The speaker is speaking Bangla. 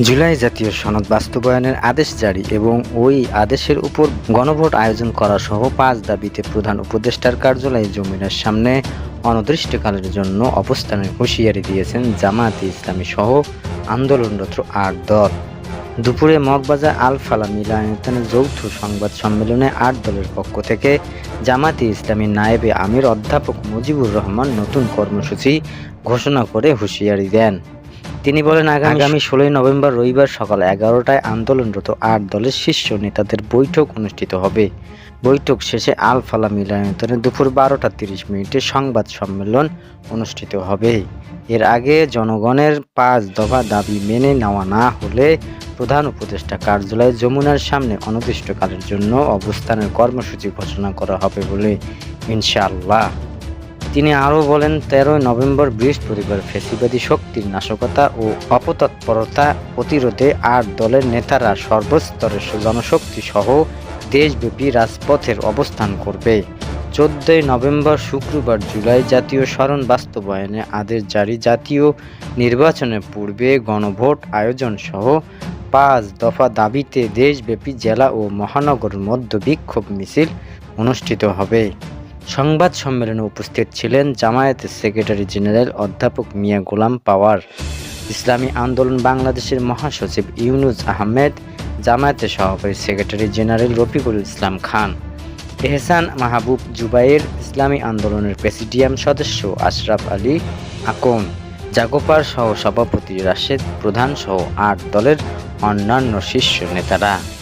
জুলাই জাতীয় সনদ বাস্তবায়নের আদেশ জারি এবং ওই আদেশের উপর গণভোট আয়োজন করা সহ পাঁচ দাবিতে প্রধান উপদেষ্টার কার্যালয়ে জমিনের সামনে অনির্দিষ্টকালের জন্য অবস্থানের হুঁশিয়ারি দিয়েছেন জামায়াতে ইসলামী সহ আন্দোলনরত আট দল। দুপুরে মগবাজার আল ফালা যৌথ সংবাদ সম্মেলনে আট দলের পক্ষ থেকে জামাতি ইসলামী নায়েবে আমির অধ্যাপক মুজিবুর রহমান নতুন কর্মসূচি ঘোষণা করে হুঁশিয়ারি দেন। তিনি বলেন, আগামী ষোলোই নভেম্বর রবিবার সকাল এগারোটায় আন্দোলনরত আট দলের শীর্ষ নেতাদের বৈঠক অনুষ্ঠিত হবে। বৈঠক শেষে আল ফালা মিলনায়তনে দুপুর বারোটা তিরিশ মিনিটে সংবাদ সম্মেলন অনুষ্ঠিত হবে। এর আগে জনগণের পাঁচ দফা দাবি মেনে নেওয়া না হলে প্রধান উপদেষ্টা কার্যালয়ে যমুনার সামনে অনির্দিষ্টকালের জন্য অবস্থানের কর্মসূচি ঘোষণা করা হবে বলে ইনশাআল্লাহ। তিনি আরও বলেন, তেরোই নভেম্বর বৃহস্পতিবার ফেসিবাদী শক্তির নাশকতা ও অপতৎপরতা প্রতিরোধে আট দলের নেতারা সর্বস্তরের জনশক্তি সহ দেশব্যাপী রাজপথের অবস্থান করবে। চোদ্দই নভেম্বর শুক্রবার জুলাই জাতীয় স্মরণ বাস্তবায়নে আদেশ জারি। জাতীয় নির্বাচনের পূর্বে গণভোট আয়োজন সহ পাঁচ দফা দাবিতে দেশব্যাপী জেলা ও মহানগর মধ্য বিক্ষোভ মিছিল অনুষ্ঠিত হবে। সংবাদ সম্মেলনে উপস্থিত ছিলেন জামায়াতের সেক্রেটারি জেনারেল অধ্যাপক মিয়া গোলাম পাওয়ার। ইসলামী আন্দোলন বাংলাদেশের মহাসচিব ইউনুস আহমেদ, জামায়াতের সহকারী সেক্রেটারি জেনারেল রফিকুল ইসলাম খান, এহসান মাহবুব জুবাইর, ইসলামী আন্দোলনের প্রেসিডিয়াম সদস্য আশরাফ আলী আকন জাগোপার সহ সভাপতি রাশেদ প্রধান সহ আট দলের অন্যান্য শীর্ষ নেতারা।